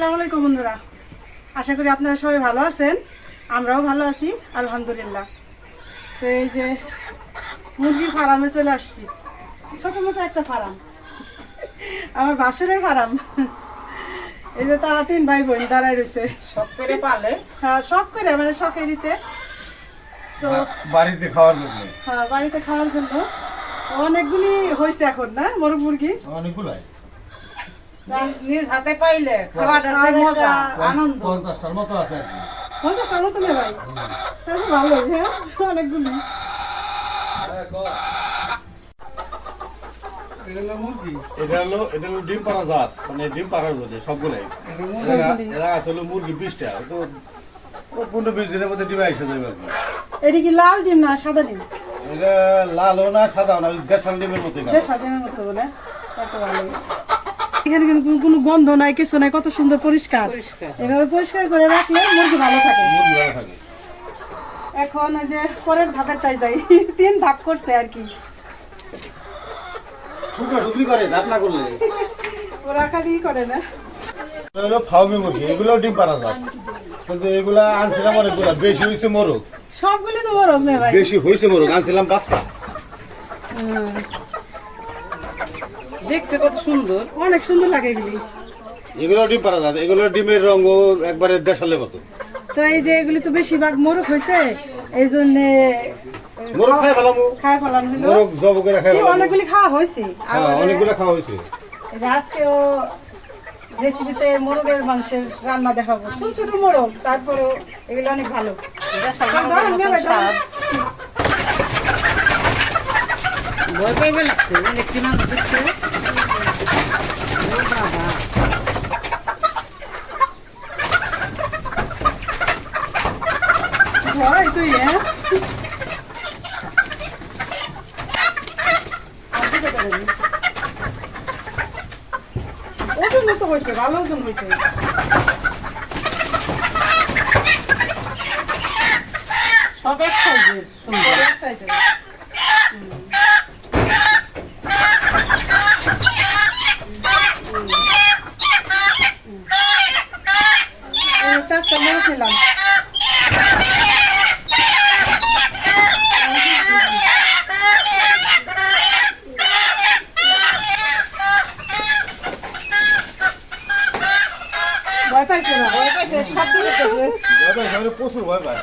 আসসালামু আলাইকুম বন্ধুরা। আশা করি আপনারা সবাই ভালো আছেন। আমরাও ভালো আছি আলহামদুলিল্লাহ। তো এই যে মুরগির ফার্মে চলে আসছি। ছোট মতো একটা ফার্ম। আমার বাসুরের ফার্ম। এই যে তারা তিন ভাই বোন দাঁড়ায় রয়েছে। সব করে পালে। হ্যাঁ শখ করে মানে শখের নিতে তো বাড়িতে খাওয়ার জন্য। হ্যাঁ বাড়িতে খাওয়ার জন্য। অনেকগুলি হয়েছে এখন না? মোরগ মুরগি? অনেকগুলাই। নিজ হাতে পাইলে খাওয়াটা যে মজা আনন্দ। পঞ্চাশটার মতো আছে। কি মতো নেই ভাই। তাহলে ভালোই হ্যাঁ? অনেকগুলি। এটা হলো এটা হলো ডিম পাড়া জাত। মানে ডিম পাড়ার মধ্যে সবগুলাই। এরা- আসলে মুরগি। বিশটা। তো ও পনেরো বিশ দিনের মধ্যে ডিমে এসে যাবে কি। এটা কি লাল ডিম না সাদা ডিম? এটা লালও না সাদাও না ওই ডিমের মতো বেশ সাদা ডিমের মতো বলে। কত ভালো এখানে কিন্তু কোনো- গন্ধ নাই কিছু নাই কত সুন্দর পরিষ্কার। এভাবে পরিষ্কার করে রাখলে মুরগি ভালো থাকে। এখন ওই যে পরের ধাপের চাই যাই। তিন ধাপ করছে আর কি। করে না করলে। ওরা খালি করে না। এটা হলো ফাউমি মুরগি এগুলো ডিম কিন্তু এগুলা আনছিলাম অনেকগুলা বেশি হয়েছে মোরগ। সবগুলি তো ভাই। বেশি হয়েছে মোরগ আনছিলাম বাচ্চা। দেখতে কত সুন্দর। অনেক সুন্দর লাগে এগুলি। এগুলো ডিম পাড়া জাত এগুলো ডিমের রঙও একবারে দেশালের মতো। তো এই যে এগুলি তো বেশিরভাগ মোরগ হয়েছে এই জন্য মোরগ খাই ফেলামু হলো। মোরগ জব করে খাই এই ফেলামু অনেকগুলি খাওয়া হয়েছে। হ্যাঁ অনেকগুলো খাওয়া হয়েছে। এই যে আজকেও রেসিপিতে মোরগের মাংসের রান্না দেখাবো। ছোট ছোট মোরগ তারপরেও এগুলো অনেক ভালো। ভয় পাই লাগছে দিচ্ছে ও বাবা ধর, তুই হ্যাঁ? ওজন মতো হয়েছে? ভালো ওজন হয়েছে। সব এক সাইজের সুন্দর। size এর। হুম। এই যে চারটা মোরগ নিলাম ভয় পাইছে না ভয় পাইছে শব্দ করতেছে ভয় পায় সবাই প্রচুর ভয় পায়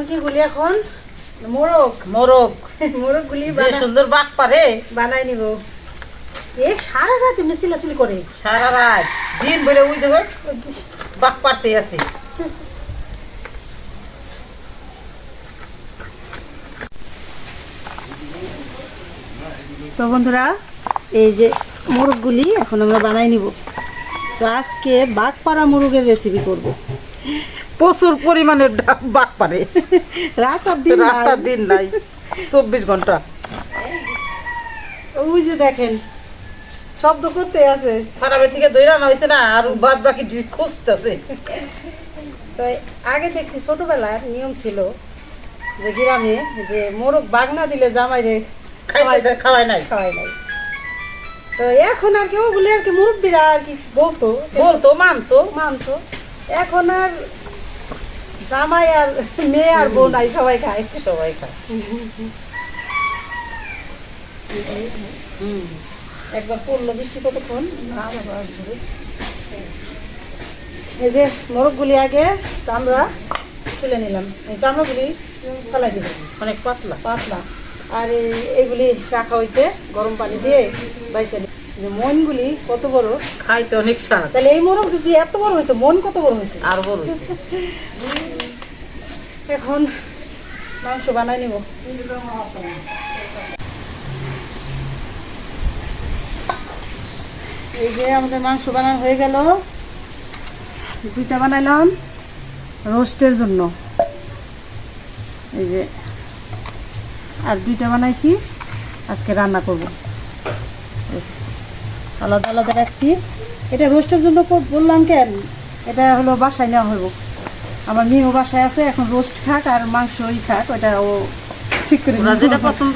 মুরগিগুলি এখন মোরগ। মোরগ। মোরগগুলি সুন্দর পারে। বানাই নিব। এ সারা রাত এমনি চিলাচিলি করে। সারা রাত। দিন ভরে পারতে আছে। তো বন্ধুরা এই যে মোরগগুলি এখন আমরা বানাই নিব। তো আজকে বাঘপাড়া মোরগের রেসিপি করব। প্রচুর পরিমাণে বাক পারে। রাত আর দিন রাত আর দিন নাই। চব্বিশ ঘণ্টা। ওই যে দেখেন শব্দ করতে আছে। খারাপের থেকে দৈরানো হয়েছে না আর বাদ বাকি খুঁজতেছে। তো আগে দেখছি ছোটবেলার নিয়ম ছিল যে গ্রামে যে মোরগ বাগনা দিলে জামাই রে খাওয়াই নাই। খাওয়াই নাই। তো এখন আর কেউ বলে আর কি মুরব্বীরা আর কি বলতো। বলতো মানতো। মানতো। এখন আর জামাই আর মেয়ে আর বোন নাই সবাই খায়। সবাই খায়। একবার পড়ল বৃষ্টি কতক্ষণ? না এই যে মোরগগুলি আগে চামড়া তুলে নিলাম। এই চামড়াগুলি ফেলাই দিলাম। অনেক পাতলা। পাতলা। আর এই এইগুলি রাখা হয়েছে গরম পানি দিয়ে বাইসে যে মনগুলি কত বড়? খাইতে অনেক স্বাদ। তাহলে এই মোরগ যদি এত বড় হইতো মন কত বড় হইতো? আর বড় এখন মাংস বানাই নিব। এই যে আমাদের মাংস বানানো হয়ে গেল। দুইটা বানাইলাম রোস্টের জন্য। এই যে আর দুইটা বানাইছি, আজকে রান্না করব। আলাদা আলাদা রাখছি। এটা রোস্টের জন্য বললাম কেন? এটা হলো বাসায় নেওয়া হইব। আমার মেয়েও বাসায় আছে এখন রোস্ট খাক আর মাংসই খাক ওটা ও ঠিক করে যেটা পছন্দ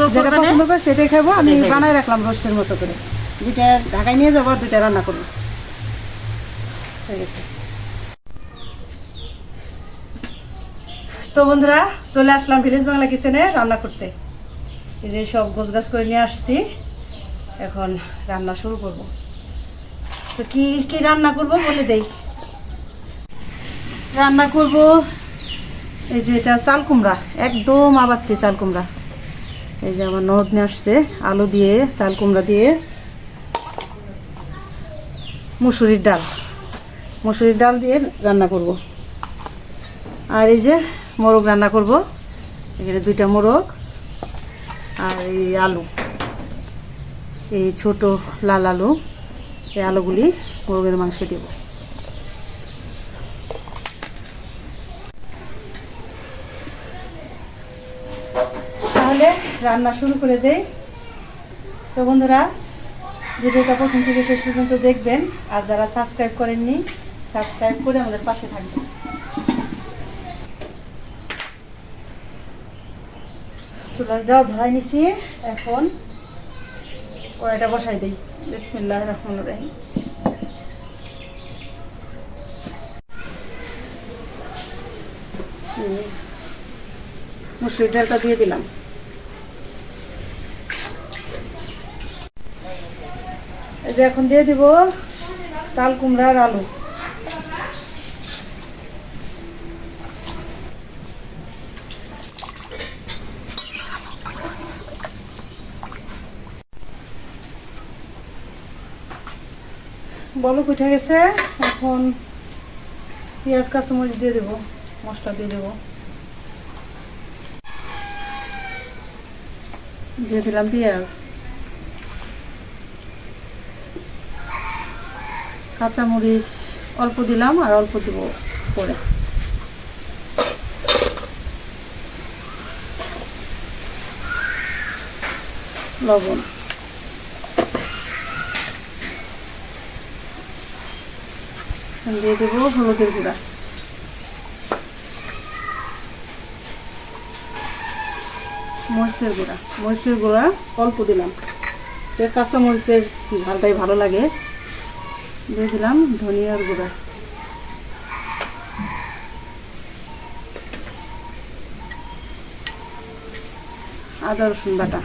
করে সেটাই খাব আমি বানায় রাখলাম রোস্টের মতো করে। দুইটা ঢাকায় নিয়ে যাব আর দুইটা রান্না করব। তো বন্ধুরা চলে আসলাম ভিলেজ বাংলা কিচেনে রান্না করতে। এই যে সব গোছ গাছ করে নিয়ে আসছি এখন রান্না শুরু করব। তো কি কি রান্না করব বলে দেই? রান্না করব। এই যে এটা চাল কুমড়া, একদম আবাত্তি চাল কুমড়া। এই যে আমার নদ নিয়ে আসছে, আলু দিয়ে, চাল কুমড়া দিয়ে। মুসুরির ডাল মুসুরির ডাল দিয়ে রান্না করব। আর এই যে মোরগ রান্না করব, এখানে দুইটা মোরগ আর এই আলু। এই ছোট লাল আলু, এই আলুগুলি মোরগের মাংসে দেব তাহলে রান্না শুরু করে দেই। তো বন্ধুরা, ভিডিওটা প্রথম থেকে শেষ পর্যন্ত দেখবেন। আর যারা সাবস্ক্রাইব করেননি সাবস্ক্রাইব করে আমাদের পাশে থাকবেন। চুলার যাও ধরাই নিছি। এখন কড়াইটা বসাই দিই। বিসমিল্লাহ রহমান রাহিম। হুম। মুসুরির ডালটা দিয়ে দিলাম। এই যে এখন দিয়ে দিব চাল কুমড়ার আলু। বলক উঠে গেছে, এখন পেঁয়াজ, কাঁচামরিচ দিয়ে দেবো, মশলা দিয়ে দেবো। দিয়ে দিলাম পেঁয়াজ। কাঁচামরিচ অল্প দিলাম আর অল্প দিব পরে। লবণ। দিয়ে দেবো হলুদের গুঁড়া। মরিচের গুঁড়া। মরিচের গুঁড়া অল্প দিলাম। কাঁচা মরিচের ঝালটাই ভালো লাগে। দিয়ে দিলাম ধনিয়ার গুঁড়া। আদা রসুন বাটা।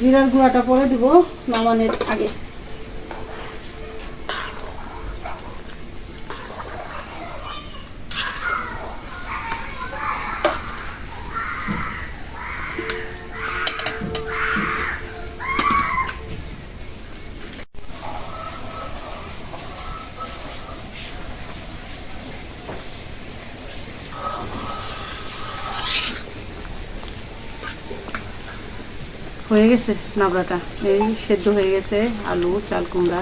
জিরার গুঁড়াটা পরে দিব নামানের আগে। হয়ে গেছে নাবড়াটা এই সেদ্ধ হয়ে গেছে আলু, চাল, কুমড়া।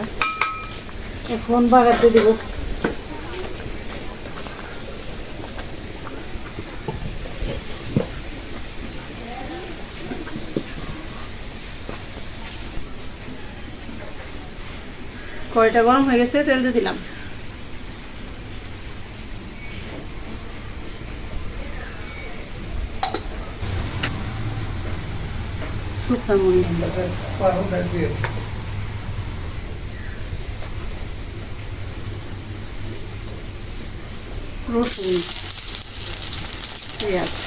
এখন বাগাতে দেবো। কয়টা গরম হয়ে গেছে তেল দিয়ে দিলাম। শুকনা মরিচ রসুন পেঁয়াজ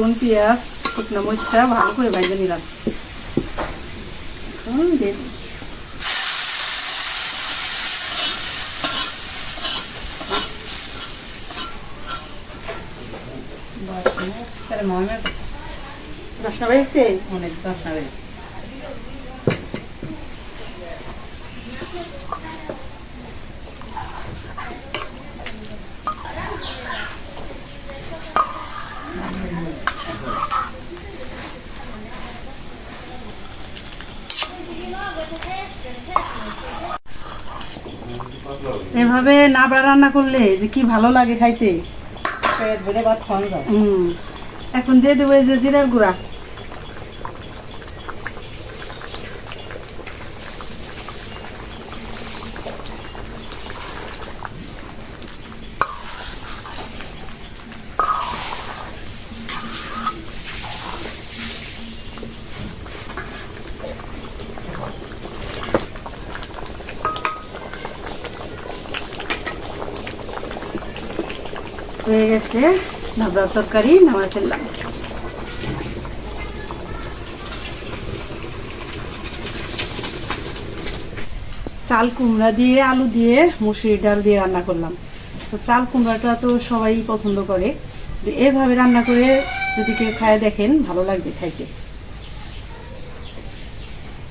রসুন পেঁয়াজ শুকনো মরিচটা ভালো করে ভেজে নিলাম। এখন দিয়ে তাহলে দশটা বেজেছে অনেক দশটা বেজে নাবড়া রান্না করলে যে কি ভালো লাগে খাইতে? পেট ভরে ভাত খাওয়ানো যাবে এখন দিয়ে দেবো এই যে জিরার গুঁড়া। হয়ে গেছে নাবড়ার তরকারি নামাই ফেললাম চাল কুমড়া দিয়ে আলু দিয়ে মুসুরি ডাল দিয়ে রান্না করলাম। তো চাল কুমড়াটা তো সবাই পছন্দ করে। এভাবে রান্না করে যদি কেউ খায় দেখেন, ভালো লাগবে খাইতে।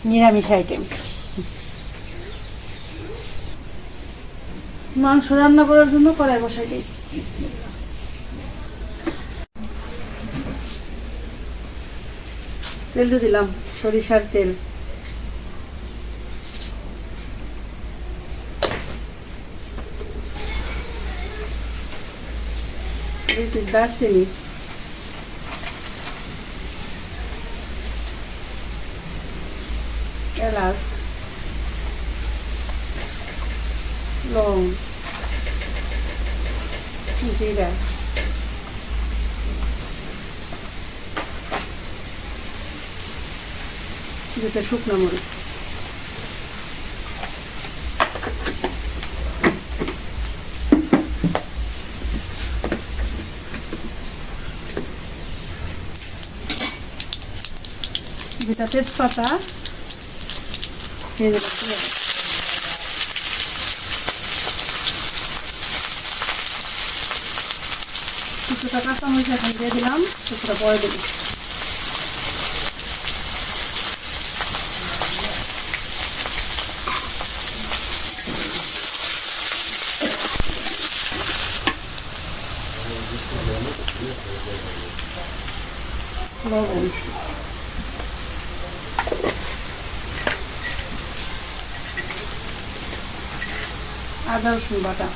নিরামিষ আইটেম মাংস রান্না করার জন্য কড়াই বসাই দিই। তেল দিয়ে দিলাম সরিষার তেল। দারচিনি এলাচ লং জিরা দুটো শুকনো মরিচ যেটা তেজপাতা দিয়ে দেবো পেঁয়াজ। কিছুটা কাঁচামরিচ এখন দিয়ে দিলাম কিছুটা পরে দেবো লবণ আদা রসুন বাটা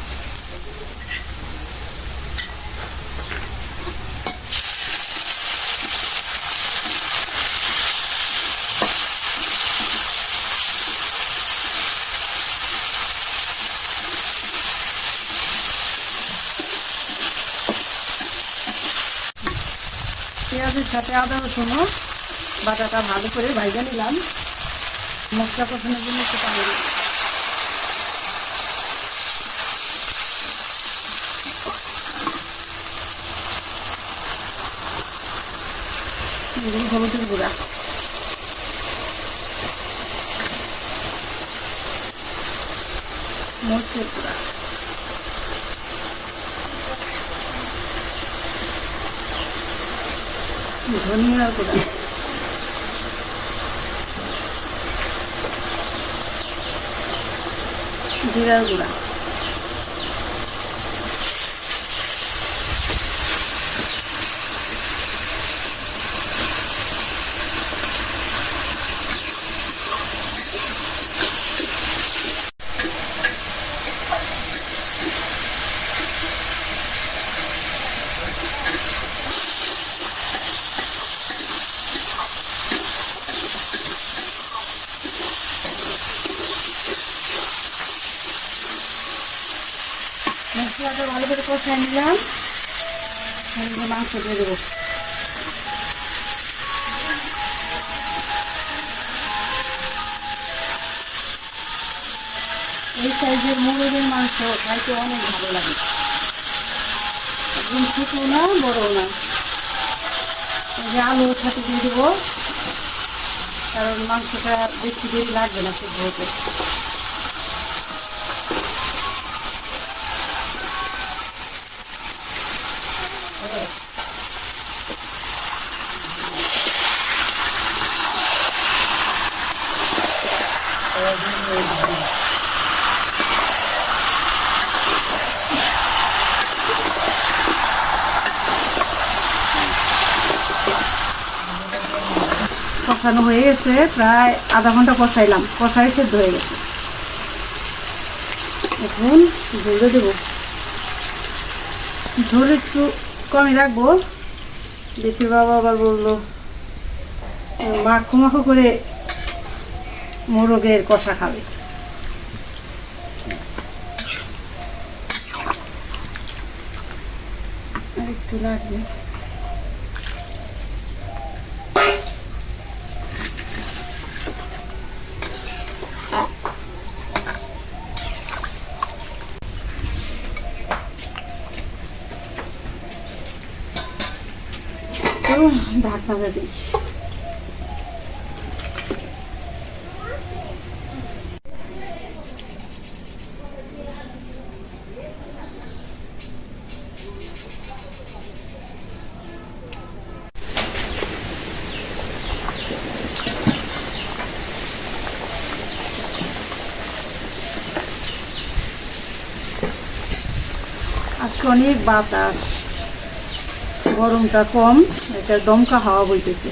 সাথে আদা, রসুন, বাটাটা ভালো করে ভাইজা নিলাম। মশলা কষানোর জন্য একটু পানি হলুদের গুঁড়া। গুঁড়া। ধনিয়ার গুঁড়া। জিরার গুঁড়া। মশলাটা ভালো করে কষাই নিলাম। মাংস দিয়ে দেবো। এই সাইজের মুরগের মাংস খাইতে অনেক ভালো লাগে। একদম ছোটো না, বড়ও না। যে আলু সাথে দিয়ে দেবো। কারণ মাংসটা বেশি দেরি লাগবে না সিদ্ধ হতে। কষানো হয়ে গেছে, প্রায় আধা ঘণ্টা কষাইলাম কষাই সেদ্ধ হয়ে গেছে। এখন ঝোলে দেবো। ঝোল একটু কমই রাখব। দেখি বাবা আবার বলল, মাখো মাখো করে মোরগের কষা খাবে। একটু লাগবে। ঢাকনাটা দিই। আজকে অনেক বাতাস। গরমটা কম এটা দমকা হাওয়া বইতেছে।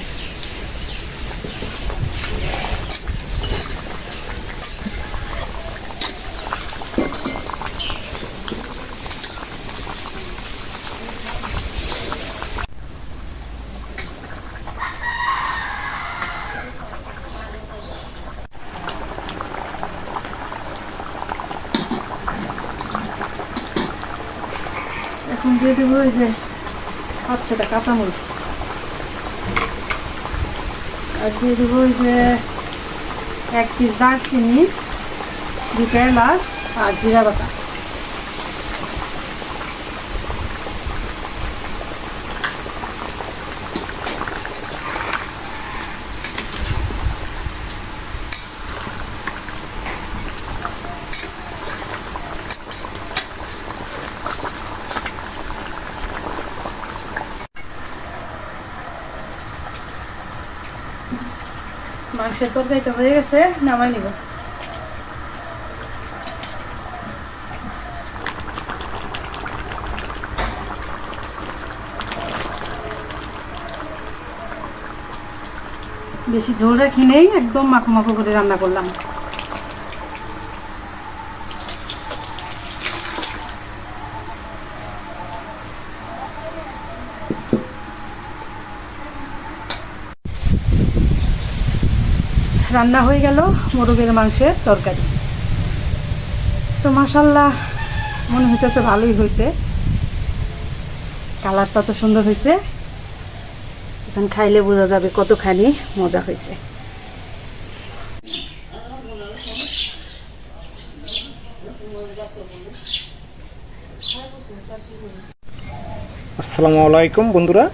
এখন দিয়ে দেবো যে আচ্ছাটা কাঁচামরিচ। আর দিয়ে দেবো যে এক পিস দারচিনি দুটো এলাচ আর জিরা বাটা। মাংসের তরকারিটা হয়ে গেছে, নামাই নিব। বেশি ঝোল রাখি নেই, একদম মাখো মাখো করে রান্না করলাম। রান্না হয়ে গেল মোরগের মাংসের তরকারি। তো মাসাল্লাহ মনে হইতেছে ভালোই হয়েছে কালারটা তো সুন্দর হয়েছে এখন খাইলে বোঝা যাবে কতখানি মজা হয়েছে আসসালামু আলাইকুম বন্ধুরা।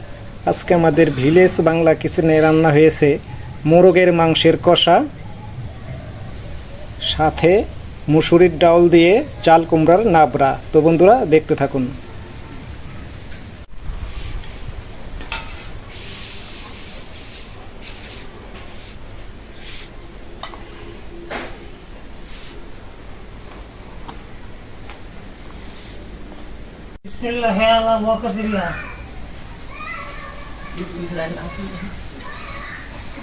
আজকে আমাদের ভিলেজ বাংলা কিচেনে রান্না হয়েছে। মোরগের মাংসের কষা সাথে মুসুরির ডাউল দিয়ে চাল কুমড়ার নাবড়া। তো বন্ধুরা দেখতে থাকুন। বিসমিল্লাহ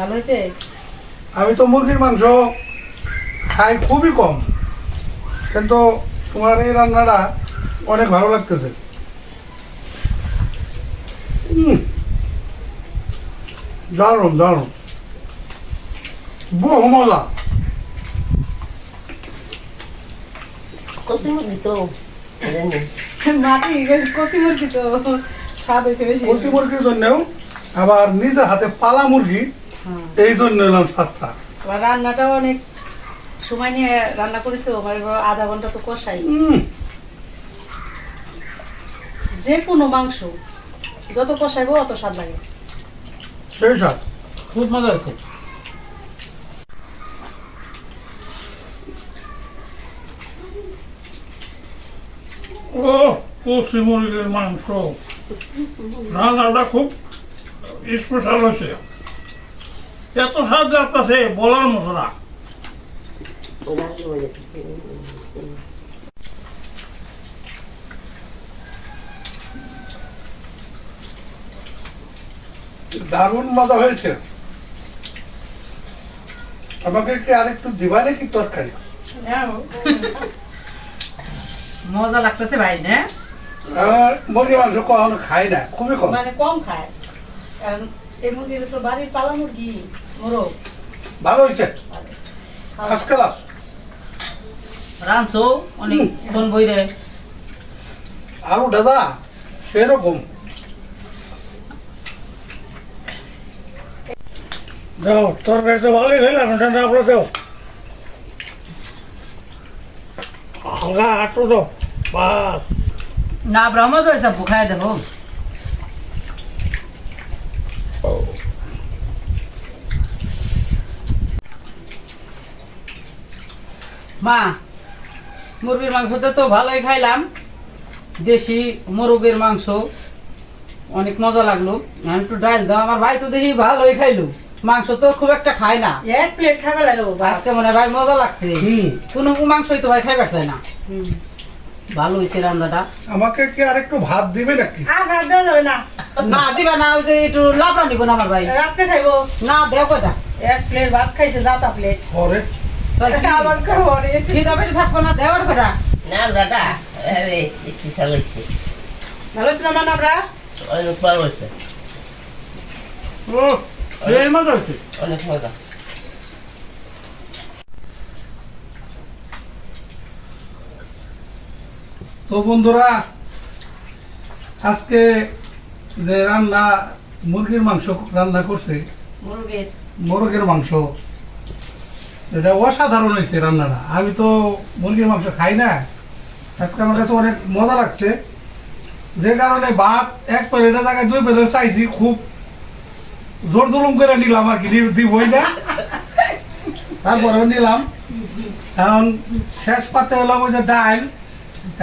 ভালো হয়েছে? আমি তো মুরগির মাংস খাই খুবই কম কিন্তু তোমার এই রান্নাটা অনেক ভালো লাগতেছে। দারুণ দারুণ। বহু মজা। কষি মুরগি তো মাটি কষি মুরগি তো স্বাদ হয়েছে বেশি। কচি মুরগির জন্যেও আবার নিজের হাতে পালা মুরগি এই জন্য এলাম সাতটা। রান্নাটাও অনেক সময় নিয়ে রান্না করি তো মানে আধা ঘণ্টা তো কষাই। যে কোনো মাংস যত কষাইবো অত স্বাদ লাগে। সেই সাত খুব মজা হয়েছে। ও কচি মুরগির মাংস। রান্নাটা খুব স্পেশাল হয়েছে। এত স্বাদ যাচ্ছে বলার মতো না। দারুণ মজা হয়েছে। আমাকে কি আরেকটু দিবা নাকি তরকারি? মজা লাগতেছে ভাই না? আহ, মুরগি মাংস কখনো খাই না খুবই কম। মানে কম খায়। কারণ এই মুরগির তো বাড়ির পালা মুরগি মোরগ। ভালো হয়েছে। ফার্স্ট ক্লাস রাঁধছো অনেকক্ষণ বইরে। আরও দাদা সেরকম। দাও তরকারি তো ভালোই খেলাম না আপনার দাও। হালকা আটো দাও বাস। না ব্রহ্ম হয়েছে বুখায় দেবো। মা মুরগির মাংসটা তো ভালোই খাইলাম। দেশি মোরগের মাংস অনেক মজা লাগল। আমি একটু ডাল দাও আমার ভাই তো দেখি ভালোই খাইলো। মাংস তো খুব একটা খায় না। এক প্লেট খাবে লাগল। আজকে মনে ভাই মজা লাগছে। কোনো মাংসই তো ভাই খাইবার চায় না। হুম। ভালো হয়েছে রান্নাটা। আমাকে কি আরেকটু ভাত দিবে নাকি? আর ভাত দেওয়া যাবে না। না দিবা না ওই যে একটু লাবড়া নিব না আমার ভাই। রাত্রে খাইবো। না দেও কয়টা? এক প্লেট ভাত খাইছে জাতা প্লেট অনেক। মজা তো বন্ধুরা আজকে যে রান্না মুরগির মাংস রান্না করছে মুরগির মাংস। এটা অসাধারণ হয়েছে রান্নাটা। আমি তো মুরগির মাংস খাই না। আজকে আমার কাছে অনেক মজা লাগছে। যে কারণে ভাত, এক প্লেটের জায়গায় দুই প্লেট চাইছি, খুব জোর জুলুম করে নিলাম আর কি দিবই না। তারপরেও নিলাম। এখন শেষ পাতে হলাম ওই যে ডাইল।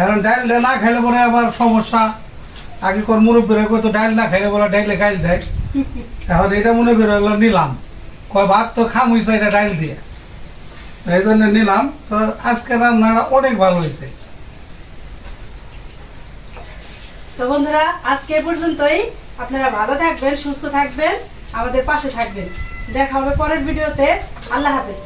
এখন ডাইলটা না খাইলে পরে আবার সমস্যা। আগে কর মুরব্বীরা কত ডাইল না খাইলে বলে ডাইলে খাইল দেয়। এখন এটা মনে করে নিলাম। কয়, ভাত তো খাম হয়েছে এটা ডাইল দিয়ে। এই জন্য নিলাম। তো আজকে রান্নাটা অনেক ভালো হয়েছে। তো বন্ধুরা, আজকে পর্যন্তই। আপনারা ভালো থাকবেন, সুস্থ থাকবেন, আমাদের পাশে থাকবেন। দেখা হবে পরের ভিডিওতে। আল্লাহ হাফেজ।